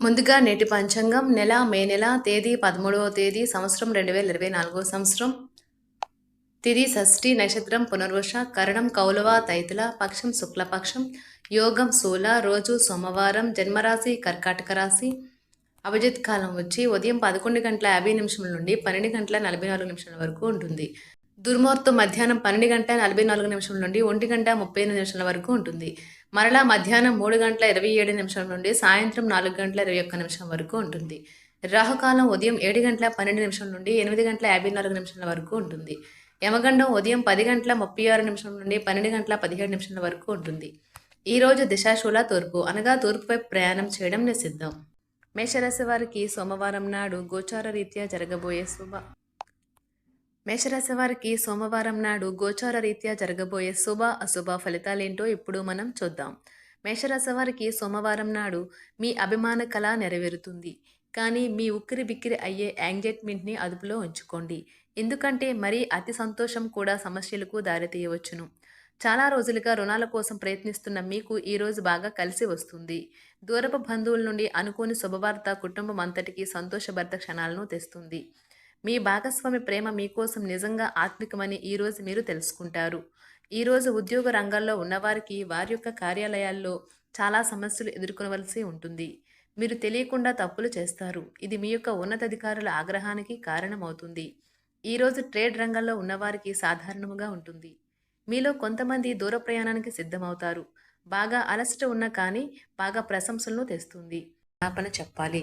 ముందుగా నేటి పంచాంగం నెల మే నెల తేదీ పదమూడవ తేదీ సంవత్సరం రెండు వేల ఇరవై నాలుగో సంవత్సరం. తిది షష్ఠి నక్షత్రం పునర్వశ కరణం కౌలవ తైతుల పక్షం శుక్లపక్షం యోగం శూల రోజు సోమవారం జన్మరాశి కర్కాటక రాశి. అభిజిత్ కాలం వచ్చి ఉదయం పదకొండు గంటల యాభై నిమిషముల నుండి పన్నెండు గంటల నలభై నాలుగు నిమిషాల వరకు ఉంటుంది. దుర్ముహూర్తం మధ్యాహ్నం పన్నెండు గంటల నలభై నాలుగు నిమిషాల నుండి ఒంటి గంట ముప్పై ఎనిమిది నిమిషాల వరకు ఉంటుంది. మరలా మధ్యాహ్నం మూడు గంటల ఇరవై ఏడు నిమిషం నుండి సాయంత్రం నాలుగు గంటల ఇరవై ఒక్క నిమిషం వరకు ఉంటుంది. రాహుకాలం ఉదయం ఏడు గంటల పన్నెండు నిమిషం నుండి ఎనిమిది గంటల యాభై నాలుగు నిమిషాల వరకు ఉంటుంది. యమగండం ఉదయం పది గంటల ముప్పై ఆరు నిమిషం నుండి పన్నెండు గంటల పదిహేడు నిమిషాల వరకు ఉంటుంది. ఈరోజు దిశాశూల తూర్పు అనగా తూర్పుపై ప్రయాణం చేయడం నిషిద్ధం. మేషరాశి వారికి సోమవారం నాడు గోచార రీత్యా జరగబోయే శుభ మేషరాశి వారికి సోమవారం నాడు గోచార రీత్యా జరగబోయే శుభ అశుభ ఫలితాలేంటో ఇప్పుడు మనం చూద్దాం. మేషరాశి వారికి సోమవారం నాడు మీ అభిమాన కళ నెరవేరుతుంది. కానీ మీ ఉక్కిరి బిక్కిరి అయ్యే యాంగ్జైట్మెంట్ని అదుపులో ఉంచుకోండి. ఎందుకంటే మరీ అతి సంతోషం కూడా సమస్యలకు దారితీయవచ్చును. చాలా రోజులుగా రుణాల కోసం ప్రయత్నిస్తున్న మీకు ఈ రోజు బాగా కలిసి వస్తుంది. దూరపు బంధువుల నుండి అనుకోని శుభవార్త కుటుంబం అంతటికి సంతోషభర్త క్షణాలను తెస్తుంది. మీ భాగస్వామి ప్రేమ మీకోసం నిజంగా ఆత్మికమని ఈరోజు మీరు తెలుసుకుంటారు. ఈరోజు ఉద్యోగ రంగాల్లో ఉన్నవారికి వారి యొక్క కార్యాలయాల్లో చాలా సమస్యలు ఎదుర్కొనవలసి ఉంటుంది. మీరు తెలియకుండా తప్పులు చేస్తారు. ఇది మీ యొక్క ఉన్నతాధికారుల ఆగ్రహానికి కారణమవుతుంది. ఈరోజు ట్రేడ్ రంగంలో ఉన్నవారికి సాధారణముగా ఉంటుంది. మీలో కొంతమంది దూర ప్రయాణానికి సిద్ధమవుతారు. బాగా అలసట ఉన్న కానీ బాగా ప్రశంసలను తెస్తుంది. జ్ఞాపన చెప్పాలి.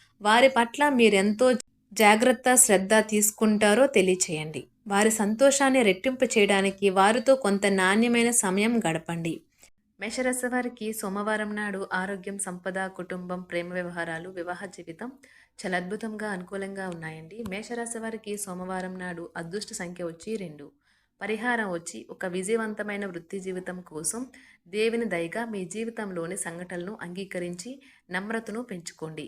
వారి పట్ల మీరెంతో జాగ్రత్త శ్రద్ధ తీసుకుంటారో తెలియచేయండి. వారి సంతోషాన్ని రెట్టింపు చేయడానికి వారితో కొంత నాణ్యమైన సమయం గడపండి. మేషరాశి వారికి సోమవారం నాడు ఆరోగ్యం సంపద కుటుంబం ప్రేమ వ్యవహారాలు వివాహ జీవితం చాలా అద్భుతంగా అనుకూలంగా ఉన్నాయండి. మేషరాశి వారికి సోమవారం నాడు అదృష్ట సంఖ్య వచ్చి రెండు. పరిహారం వచ్చి ఒక విజయవంతమైన వృత్తి జీవితం కోసం దేవుని దయగా మీ జీవితంలోని సంఘటనలను అంగీకరించి నమ్రతను పెంచుకోండి.